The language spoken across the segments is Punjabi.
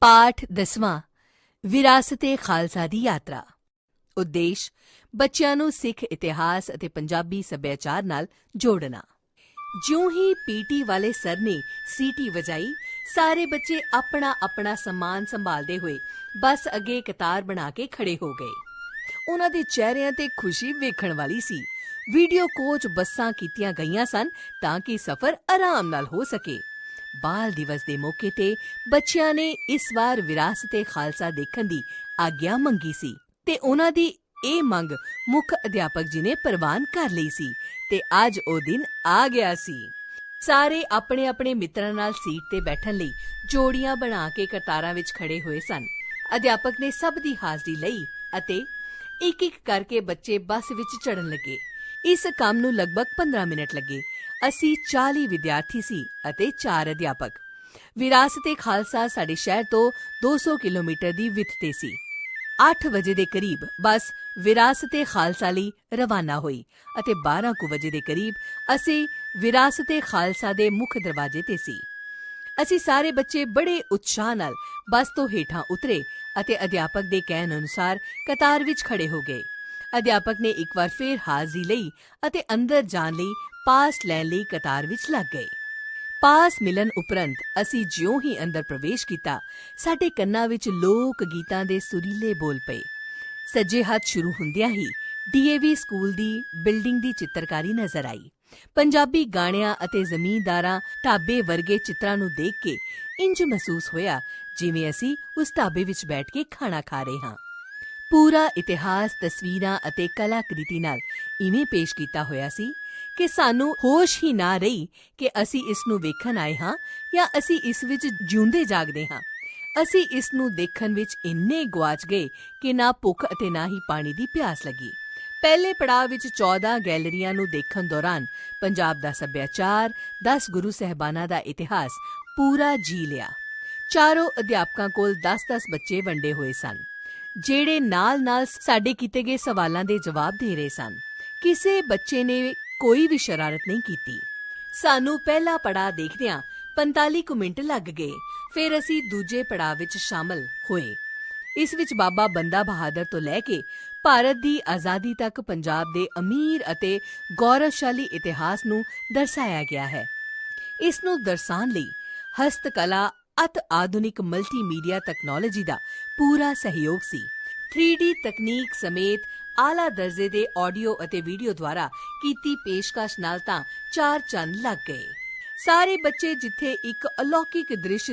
ਪਾਠ ਦਸਵਾਂ, ਵਿਰਾਸਤੇ ਖਾਲਸਾ ਦੀ ਯਾਤਰਾ। ਉਦੇਸ਼, ਬੱਚਿਆਂ ਨੂੰ ਸਿੱਖ ਇਤਿਹਾਸ ਅਤੇ ਪੰਜਾਬੀ ਸੱਭਿਆਚਾਰ ਨਾਲ ਜੋੜਨਾ। ਜਿਉਂ ਹੀ ਪੀਟੀ ਵਾਲੇ ਸਰ ਨੇ ਸੀਟੀ ਵਜਾਈ, ਸਾਰੇ ਬੱਚੇ ਆਪਣਾ ਆਪਣਾ ਸਮਾਨ ਸੰਭਾਲਦੇ ਹੋਏ ਬੱਸ ਅੱਗੇ ਕਤਾਰ ਬਣਾ ਕੇ ਖੜੇ ਹੋ ਗਏ। ਉਹਨਾਂ ਦੇ ਚਿਹਰਿਆਂ ਤੇ ਖੁਸ਼ੀ ਵੇਖਣ ਵਾਲੀ ਸੀ। ਵੀਡੀਓ ਕੋਚ ਬੱਸਾਂ ਕੀਤੀਆਂ ਗਈਆਂ ਸਨ ਤਾਂ ਕਿ ਸਫ਼ਰ ਆਰਾਮ ਨਾਲ ਹੋ ਸਕੇ। ਬਾਲ ਦਿਵਸ ਦੇ ਮੌਕੇ ਤੇ ਬੱਚਿਆਂ ਨੇ ਇਸ ਵਾਰ ਵਿਰਾਸਤੇ ਖਾਲਸਾ ਦੇਖਣ ਦੀ ਆਗਿਆ ਮੰਗੀ ਸੀ ਤੇ ਉਹਨਾਂ ਦੀ ਇਹ ਮੰਗ ਮੁੱਖ ਅਧਿਆਪਕ ਜੀ ਨੇ ਪ੍ਰਵਾਨ ਕਰ ਲਈ ਸੀ ਤੇ ਅੱਜ ਉਹ ਦਿਨ ਆ ਗਿਆ ਸੀ। ਸਾਰੇ ਆਪਣੇ ਆਪਣੇ ਮਿੱਤਰਾਂ ਨਾਲ ਸੀਟ ਤੇ ਬੈਠਣ ਲਈ ਜੋੜੀਆਂ ਬਣਾ ਕੇ ਕਤਾਰਾਂ ਵਿੱਚ ਖੜੇ ਹੋਏ ਸਨ। ਅਧਿਆਪਕ ਨੇ ਸਭ ਦੀ ਹਾਜ਼ਰੀ ਲਈ ਅਤੇ ਇੱਕ ਇੱਕ ਕਰਕੇ ਬੱਚੇ ਬੱਸ ਵਿੱਚ ਚੜਨ ਲੱਗੇ। ਇਸ ਕੰਮ ਨੂੰ ਲਗਭਗ 15 ਮਿੰਟ ਲੱਗੇ। ਅਸੀਂ 40 ਵਿਦਿਆਰਥੀ ਸੀ ਅਤੇ 4 ਅਧਿਆਪਕ। ਵਿਰਾਸਤੇ ਖਾਲਸਾ ਸਾਡੇ ਸ਼ਹਿਰ ਤੋਂ 200 ਕਿਲੋਮੀਟਰ ਦੀ ਵਿੱਥ ਤੇ ਸੀ। 8 ਵਜੇ ਦੇ ਕਰੀਬ ਬੱਸ ਵਿਰਾਸਤੇ ਖਾਲਸਾ ਲਈ ਰਵਾਨਾ ਹੋਈ ਅਤੇ 12 ਕੁ ਵਜੇ ਦੇ ਕਰੀਬ ਅਸੀਂ ਵਿਰਾਸਤੇ ਖਾਲਸਾ ਦੇ ਮੁੱਖ ਦਰਵਾਜ਼ੇ ਤੇ ਸੀ। ਅਸੀਂ ਸਾਰੇ ਬੱਚੇ ਬੜੇ ਉਤਸ਼ਾਹ ਨਾਲ ਬੱਸ ਤੋਂ ਹੇਠਾਂ ਉਤਰੇ ਅਤੇ ਅਧਿਆਪਕ ਦੇ ਕਹਿਣ ਅਨੁਸਾਰ ਕਤਾਰ ਵਿੱਚ ਖੜੇ ਹੋ ਗਏ। ਅਧਿਆਪਕ ਨੇ ਇੱਕ ਵਾਰ ਫੇਰ ਹਾਜ਼ਰੀ ਲਈ ਅਤੇ ਅੰਦਰ ਜਾਣ ਲਈ ਪਾਸ ਲੈਣ ਲਈ ਕਤਾਰ ਵਿੱਚ ਲੱਗ ਗਏ। ਪਾਸ ਮਿਲਨ ਉਪਰੰਤ ਅਸੀਂ ਜਿਉਂ ਹੀ ਅੰਦਰ ਪ੍ਰਵੇਸ਼ ਕੀਤਾ, ਸਾਡੇ ਕੰਨਾਂ ਵਿੱਚ ਲੋਕ ਗੀਤਾਂ ਦੇ ਸੁਰੀਲੇ ਬੋਲ ਪਏ। ਸੱਜੇ ਹੱਥ ਸ਼ੁਰੂ ਹੁੰਦਿਆਂ ਹੀ ਡੀਏਵੀ ਸਕੂਲ ਦੀ ਬਿਲਡਿੰਗ ਦੀ ਚਿੱਤਰਕਾਰੀ ਨਜ਼ਰ ਆਈ। ਪੰਜਾਬੀ ਗਾਣਿਆਂ ਅਤੇ ਜ਼ਮੀਂਦਾਰਾਂ ਢਾਬੇ ਵਰਗੇ ਚਿੱਤਰਾਂ ਨੂੰ ਦੇਖ ਕੇ ਇੰਜ ਮਹਿਸੂਸ ਹੋਇਆ ਜਿਵੇਂ ਅਸੀਂ ਉਸ ਢਾਬੇ ਵਿੱਚ ਬੈਠ ਕੇ ਖਾਣਾ ਖਾ ਰਹੇ ਹਾਂ। ਪੂਰਾ ਇਤਿਹਾਸ, ਤਸਵੀਰਾਂ ਅਤੇ ਕਲਾਕ੍ਰਿਤੀ ਨਾਲ ਇਵੇਂ ਪੇਸ਼ ਕੀਤਾ ਹੋਇਆ ਸੀ ਕਿ ਸਾਨੂੰ ਹੋਸ਼ ਹੀ ਨਾ ਰਹੀ ਕਿ ਅਸੀਂ ਇਸ ਨੂੰ ਵੇਖਣ ਆਏ ਹਾਂ ਜਾਂ ਅਸੀਂ ਇਸ ਵਿੱਚ ਜਿਉਂਦੇ ਜਾਗਦੇ ਹਾਂ। ਅਸੀਂ ਇਸ ਨੂੰ ਦੇਖਣ ਵਿੱਚ ਇੰਨੇ ਗਵਾਚ ਗਏ ਕਿ ਨਾ ਭੁੱਖ ਅਤੇ ਨਾ ਹੀ ਪਾਣੀ ਦੀ ਪਿਆਸ ਲੱਗੀ। ਪਹਿਲੇ ਪੜਾਅ ਵਿੱਚ 14 ਗੈਲਰੀਆਂ ਨੂੰ ਦੇਖਣ ਦੌਰਾਨ ਪੰਜਾਬ ਦਾ ਸੱਭਿਆਚਾਰ 10 ਗੁਰੂ ਸਹਿਬਾਨਾਂ ਦਾ ਇਤਿਹਾਸ ਪੂਰਾ ਜੀ ਲਿਆ। ਚਾਰੋਂ ਅਧਿਆਪਕਾਂ ਕੋਲ 10-10 ਬੱਚੇ ਵੰਡੇ ਹੋਏ ਸਨ। ਜਿਹੜੇ ਨਾਲ-ਨਾਲ ਸਾਡੇ ਕੀਤੇ ਗਏ ਸਵਾਲਾਂ ਦੇ ਜਵਾਬ ਦੇ ਰਹੇ ਸਨ। ਕਿਸੇ ਬੱਚੇ ਨੇ ਕੋਈ ਵੀ ਸ਼ਰਾਰਤ ਨਹੀਂ ਕੀਤੀ। ਸਾਨੂੰ ਪਹਿਲਾ ਪੜਾਅ ਦੇਖਦਿਆਂ 45 ਕੁ ਮਿੰਟ ਲੱਗ ਗਏ। ਫਿਰ ਅਸੀਂ ਦੂਜੇ ਪੜਾਅ ਵਿੱਚ ਸ਼ਾਮਲ ਹੋਏ। ਇਸ ਵਿੱਚ ਬਾਬਾ ਬੰਦਾ ਬਹਾਦਰ ਤੋਂ ਲੈ ਕੇ ਭਾਰਤ ਦੀ ਆਜ਼ਾਦੀ ਤੱਕ ਪੰਜਾਬ ਦੇ ਅਮੀਰ ਅਤੇ ਗੌਰਵਸ਼ਾਲੀ ਇਤਿਹਾਸ ਨੂੰ ਦਰਸਾਇਆ ਗਿਆ ਹੈ। ਇਸ ਨੂੰ ਦਰਸਾਉਣ ਲਈ ਹਸਤਕਲਾ ਅਤ ਆਧੁਨਿਕ ਮਲਟੀਮੀਡੀਆ ਟੈਕਨੋਲੋਜੀ ਦਾ ਪੂਰਾ ਸਹਿਯੋਗ ਸੀ। 3D ਤਕਨੀਕ ਸਮੇਤ ਆਲਾ ਦਰਜੇ ਦੇ ਆਡੀਓ ਅਤੇ ਵੀਡੀਓ ਦੁਆਰਾ ਕੀਤੀ ਪੇਸ਼ਕਸ਼ ਨਾਲ ਤਾਂ ਚਾਰ ਚੰਨ ਲੱਗ ਗਏ। ਸਾਰੇ ਬੱਚੇ ਜਿੱਥੇ ਇੱਕ ਅਲੌਕਿਕ ਦ੍ਰਿਸ਼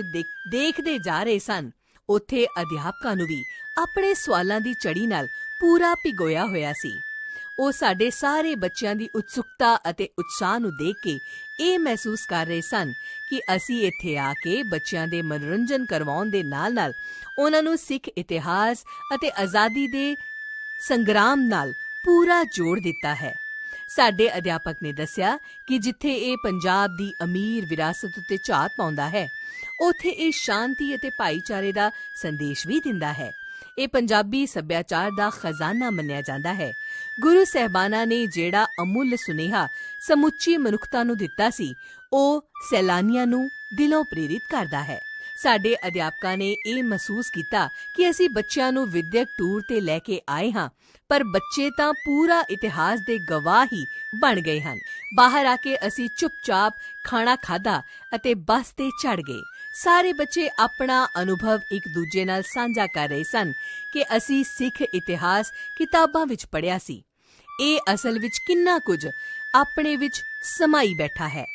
ਦੇਖਦੇ ਜਾ ਰਹੇ ਸਨ, ਉੱਥੇ ਅਧਿਆਪਕਾਂ ਨੂੰ ਵੀ ਆਪਣੇ ਸਵਾਲਾਂ ਦੀ ਚੜੀ ਨਾਲ ਪੂਰਾ ਭਿਗੋਇਆ ਹੋਇਆ ਸੀ। ਉਹ ਸਾਡੇ ਸਾਰੇ ਬੱਚਿਆਂ ਦੀ ਉਤਸੁਕਤਾ ਅਤੇ ਉਤਸ਼ਾਹ ਨੂੰ ਦੇਖ ਕੇ ਇਹ ਮਹਿਸੂਸ ਕਰ ਰਹੇ ਸਨ ਕਿ ਅਸੀਂ ਇੱਥੇ ਆ ਕੇ ਬੱਚਿਆਂ ਦੇ ਮਨੋਰੰਜਨ ਕਰਵਾਉਣ ਦੇ ਨਾਲ-ਨਾਲ ਉਹਨਾਂ ਨੂੰ ਸਿੱਖ ਇਤਿਹਾਸ ਅਤੇ ਆਜ਼ਾਦੀ ਦੇ ਸੰਗਰਾਮ ਨਾਲ ਪੂਰਾ ਜੋੜ ਦਿੱਤਾ ਹੈ। ਸਾਡੇ ਅਧਿਆਪਕ ਨੇ ਦੱਸਿਆ ਕਿ ਜਿੱਥੇ ਇਹ ਪੰਜਾਬ ਦੀ ਅਮੀਰ ਵਿਰਾਸਤ ਉੱਤੇ ਝਾਤ ਪਾਉਂਦਾ ਹੈ, ਉੱਥੇ ਇਹ ਸ਼ਾਂਤੀ ਅਤੇ ਭਾਈਚਾਰੇ ਦਾ ਸੰਦੇਸ਼ ਵੀ ਦਿੰਦਾ ਹੈ। ਇਹ ਪੰਜਾਬੀ ਸੱਭਿਆਚਾਰ ਦਾ ਖਜ਼ਾਨਾ ਮੰਨਿਆ ਜਾਂਦਾ ਹੈ। ਗੁਰੂ ਸਹਿਬਾਨਾਂ ਨੇ ਜਿਹੜਾ ਅਮੁੱਲ ਸੁਨੇਹਾ ਸਮੁੱਚੀ ਮਨੁੱਖਤਾ ਨੂੰ ਦਿੱਤਾ ਸੀ, ਉਹ ਸੈਲਾਨੀਆਂ ਨੂੰ ਦਿਲੋਂ ਪ੍ਰੇਰਿਤ ਕਰਦਾ ਹੈ। ਸਾਡੇ ਅਧਿਆਪਕਾਂ ਨੇ ਇਹ ਮਹਿਸੂਸ ਕੀਤਾ ਕਿ ਅਸੀਂ ਬੱਚਿਆਂ ਨੂੰ ਵਿਦਿਅਕ ਟੂਰ ਤੇ ਲੈ ਕੇ ਆਏ ਹਾਂ, ਪਰ ਬੱਚੇ ਤਾਂ ਪੂਰਾ ਇਤਿਹਾਸ ਦੇ ਗਵਾਹ ਹੀ ਬਣ ਗਏ ਹਨ। ਬਾਹਰ ਆ ਕੇ ਅਸੀਂ ਚੁੱਪਚਾਪ ਖਾਣਾ ਖਾਦਾ ਅਤੇ ਬੱਸ ਤੇ ਚੜ ਗਏ। ਸਾਰੇ ਬੱਚੇ ਆਪਣਾ ਅਨੁਭਵ ਇੱਕ ਦੂਜੇ ਨਾਲ ਸਾਂਝਾ ਕਰ ਰਹੇ ਸਨ ਕਿ ਅਸੀਂ ਸਿੱਖ ਇਤਿਹਾਸ ਕਿਤਾਬਾਂ ਵਿੱਚ ਪੜ੍ਹਿਆ ਸੀ। ਇਹ ਅਸਲ ਵਿੱਚ ਕਿੰਨਾ ਕੁਝ ਆਪਣੇ ਵਿੱਚ ਸਮਾਈ ਬੈਠਾ ਹੈ।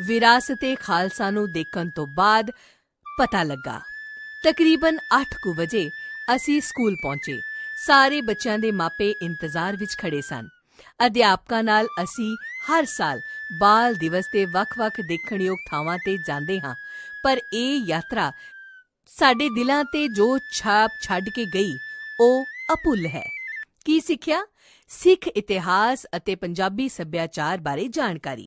ਵਿਰਾਸਤੇ ਖਾਲਸਾ ਨੂੰ ਦੇਖਣ ਤੋਂ ਬਾਅਦ ਪਤਾ ਲੱਗਾ। ਤਕਰੀਬਨ 8 ਕੁ ਵਜੇ ਅਸੀਂ ਸਕੂਲ ਪਹੁੰਚੇ। ਸਾਰੇ ਬੱਚਿਆਂ ਦੇ ਮਾਪੇ ਇੰਤਜ਼ਾਰ ਵਿੱਚ ਖੜੇ ਸਨ। ਅਧਿਆਪਕਾਂ ਨਾਲ ਅਸੀਂ ਹਰ ਸਾਲ ਬਾਲ ਦਿਵਸ ਤੇ ਵੱਖ-ਵੱਖ ਦੇਖਣਯੋਗ ਥਾਵਾਂ ਤੇ ਜਾਂਦੇ ਹਾਂ। ਪਰ ਇਹ ਯਾਤਰਾ ਸਾਡੇ ਦਿਲਾਂ ਤੇ ਜੋ ਛਾਪ ਛੱਡ ਕੇ ਗਈ, ਉਹ ਅਪੁੱਲ ਹੈ। ਕੀ ਸਿੱਖਿਆ? ਸਿੱਖ ਇਤਿਹਾਸ ਅਤੇ ਪੰਜਾਬੀ ਸੱਭਿਆਚਾਰ ਬਾਰੇ ਜਾਣਕਾਰੀ।